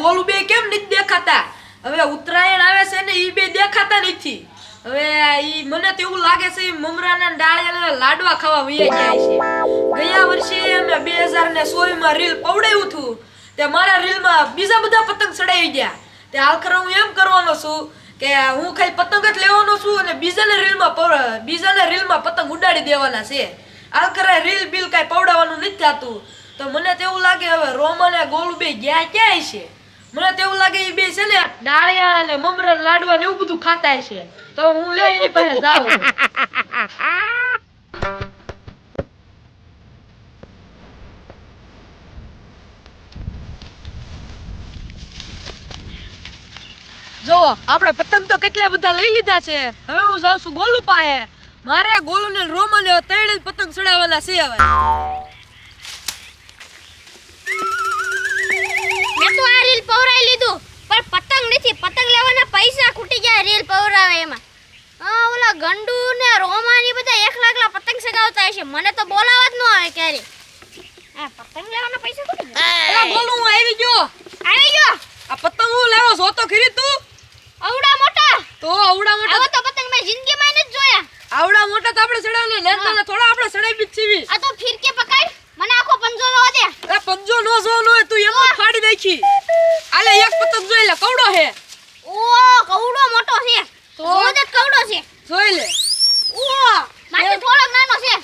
ગોલું બે કેમ નથી દેખાતા? હવે ઉત્તરાયણ આવે છે ને એ બે દેખાતા નથી. હવે ઈ મને તો એવું લાગે છે મમરાના ડાળિયા લાડવા ખાવા વૈયા જાય છે. ગયા વર્ષે અમે બે હજાર ને માં રીલ પવડાયું હતું. તે મારા રીલમાં બીજા બધા પતંગ ચડાવી ગયા. તે આખરે હું એમ કરવાનો છું કે હું ખાલી પતંગ જ લેવાનો છું અને બીજાને રીલમાં ને રીલ રીલમાં પતંગ ઉડાડી દેવાના છે. આખરે રીલ બિલ કાંઈ પવડાવવાનું નથી થતું. તો મને તેવું લાગે હવે રોમન ને ગોલું બે ગયા ક્યાંય છે? મને તેવું લાગે એ બે છે ને ડાળિયા અને મમરા લાડવા ને એવું બધું ખાતા છે. તો હું લઈ એની પાસે જાઉં. જો આપણે પતંગ તો કેટલા બધા લઈ લીધા છે. હવે હું જાઉં છું ગોલુ પાસે મારે ગોલુ ને રોમન ત્રણે પતંગ ચડાવવાના છે હવે. મેં રીલ પવરાઈ લીધું. પણ પતંગ નથી પતંગ લેવાના પૈસા ખૂટી ગયા રીલ પવરાવે એમાં. હા ઓલા ગંડુ ને રોમાની બધા એક લાખલા પતંગ સગાવતા હશે. મને તો બોલાવા જ ન આવે ક્યારે. આ પતંગ લેવાના પૈસા ખૂટી ગયા? એલા ગોલુ આવી ગયો. આવી ગયો? આ પતંગ હું લેવો છો તો ખરી તું? અવડા મોટા? તો આવડા મોટા આવો તો પતંગ મેં જિંદગીમાં નથી જોયા. આવડા મોટા તો આપણે ચડાવીને લેતા ને થોડા આપણે ચડાવી છીએ આ તો ફિરકે પકડ. મને આખો પંજો લો દે. એ પંજો નો જો લો તું એમ ફાડી નાખી. પતંગ જોઈ લે કવડો હે ઓ કવડો મોટો છે. તો? તો જ કવડો છે. જોઈ લે. ઓ માથે થોડોક નાનો છે.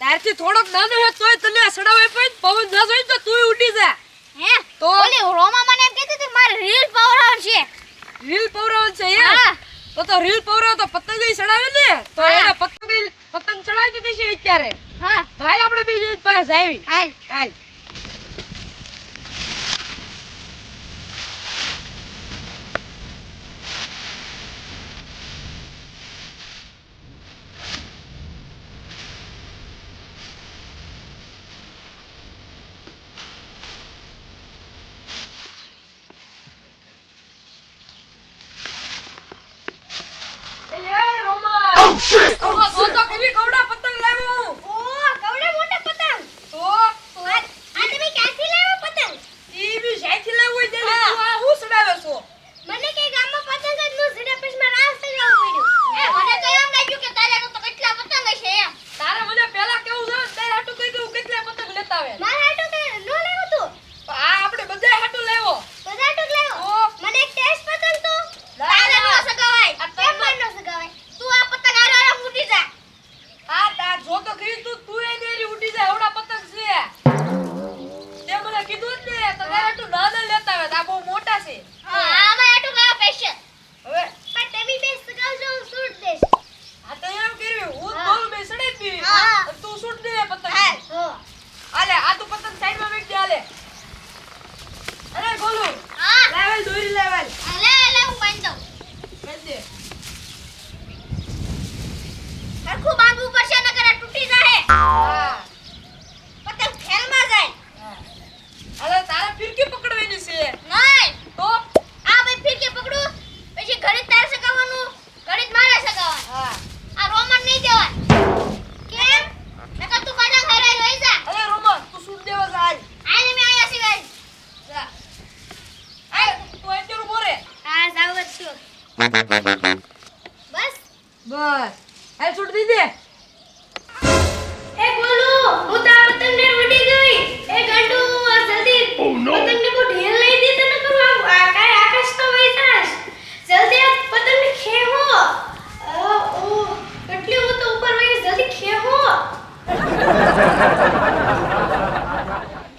તારથી થોડોક નાનો હે તોય તને સડાવે પણ પવન ના જોઈ તો તું ઉડી જા. હે? તો? ઓલી રોમા મને એમ કહેતી હતી મારે રીલ પવરાવ છે. રીલ પવરાવ છે હે હા. તો તો રીલ પવરાવ તો પતંગ ય ચડાવે ને? તો એને પતંગ પતંગ ચડાવી દીધી છે અત્યારે. હા. ભાઈ આપણે બીજી પાસે આવી. હાલ. હાલ.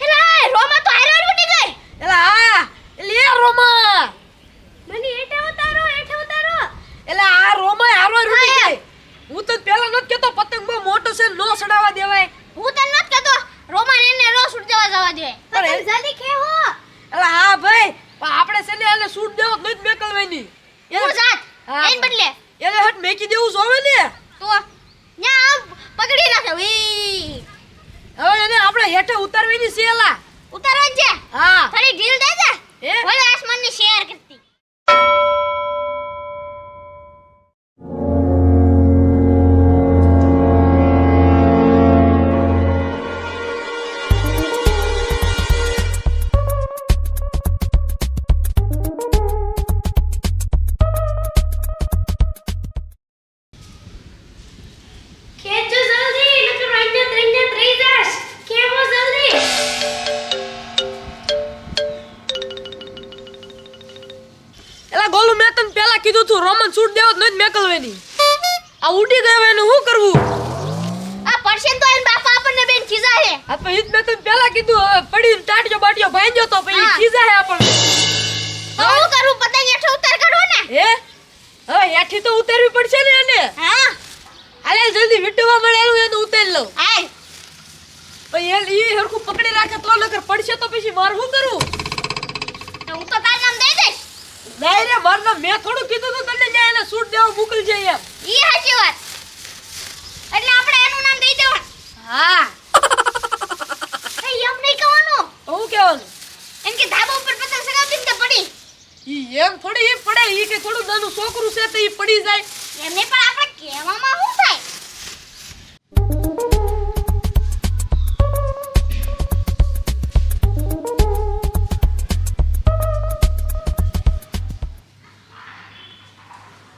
એલા રોમા તો આયરો ઉડી ગઈ એલા આ લે રોમા. મને એટે ઉતારો એઠે એલા આ રોમા આરો ઉડી ગઈ હું તો પેલા નત કેતો પતંગ બહુ મોટો છે નો સડાવા દેવાય. હું તો નત કેતો રોમા એને નો સૂટ દેવા જવા દે પતંગ જલ્દી ખેવો એલા હા ભાઈ આપણે છે એને સૂટ દેવો જ નહીં મેકલવાની. હું જાત? એન બદલે. એને હટ મેકી દેવું જોવે ને. તો ન્યા પકડી રાખે વી. હવે એને આપણે હેઠે ઉતારવી ની સેલા ઉતારવા છે? હા. થોડી ઢીલ દે દે? ભલે આસમાનની કીધું તું રોમન સૂટ દેવો નથી મેકલવાની. આ ઉડી ગયો એનું શું કરવું? આ પડશે તો એન બાપા આપણને બેન ખીજા હે આ તો ઈ જ મેં તને પહેલા કીધું હવે પડીને ટાટિયો બાટિયો ભાંગ્યો તો પછી. ખીજા હે આપણને. તો હું કરું? પતંગ હેઠળ ઉતાર કાઢો ને. હે? હવે હેઠી તો ઉતારવી પડશે ને એને. હા. હાલે જલ્દી વિટવા મળેલું એને ઉતાર લો આય પછી એલ ઈ હરખું પકડી રાખે તો નકર પડશે તો પછી માર શું કરવું? તો હું તો તારું નામ દઈશ નહીં રે માર મેં થોડું કીધું તું તને ત્યાં એને સૂટ દેવા જાય એમ. ઈ હાચી વાત. એટલે આપણે એનું નામ દઈ દેવાનું. હા. એ એમ નહીં કહેવાનું. હું કહેવાનું? એમ કે ધાબા ઉપર પતંગ સગાવી ને પડી. ઈ એમ થોડી ઈ પડે ઈ કે થોડું નાનું છોકરું છે તો ઈ પડી જાય. એમને પણ આપણે કહેવામાં હું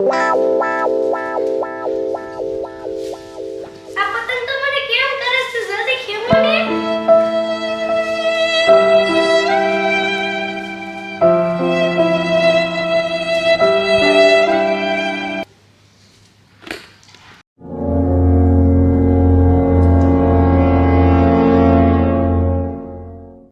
Wow.